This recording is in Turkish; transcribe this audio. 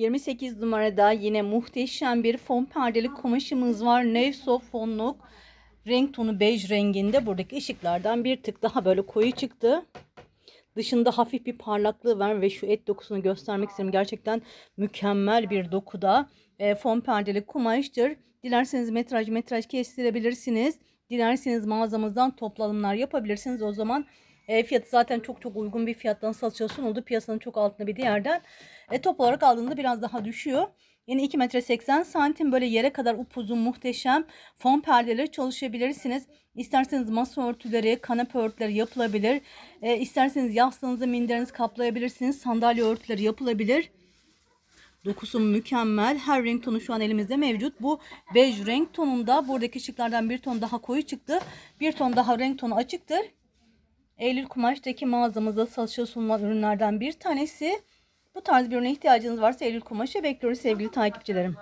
28 numarada yine muhteşem bir fon perdeli kumaşımız var. Nevso fonluk renk tonu bej renginde buradaki ışıklardan bir tık daha böyle koyu çıktı. Dışında hafif bir parlaklığı var ve şu et dokusunu göstermek istedim. Gerçekten mükemmel bir dokuda. E, fon perdeli kumaştır. Dilerseniz metraj metraj kestirebilirsiniz. Dilerseniz mağazamızdan toplanımlar yapabilirsiniz. O zaman e, fiyatı zaten çok çok uygun bir fiyattan satışa sunuldu. Piyasanın çok altında bir diğerden. E, top olarak aldığında biraz daha düşüyor. Yine 2 metre 80 santim böyle yere kadar upuzun muhteşem fon perdeleri çalışabilirsiniz. İsterseniz masa örtüleri, kanepe örtüleri yapılabilir. E, isterseniz yastığınızı minderinizi kaplayabilirsiniz. Sandalye örtüleri yapılabilir. Dokusu mükemmel. Her renk tonu şu an elimizde mevcut. Bu bej renk tonunda. Buradaki ışıklardan bir ton daha koyu çıktı. Bir ton daha renk tonu açıktır. Eylül Kumaş'taki mağazamızda satışa sunulan ürünlerden bir tanesi. Bu tarz bir ürüne ihtiyacınız varsa Eylül Kumaş'a bekliyoruz sevgili takipçilerim.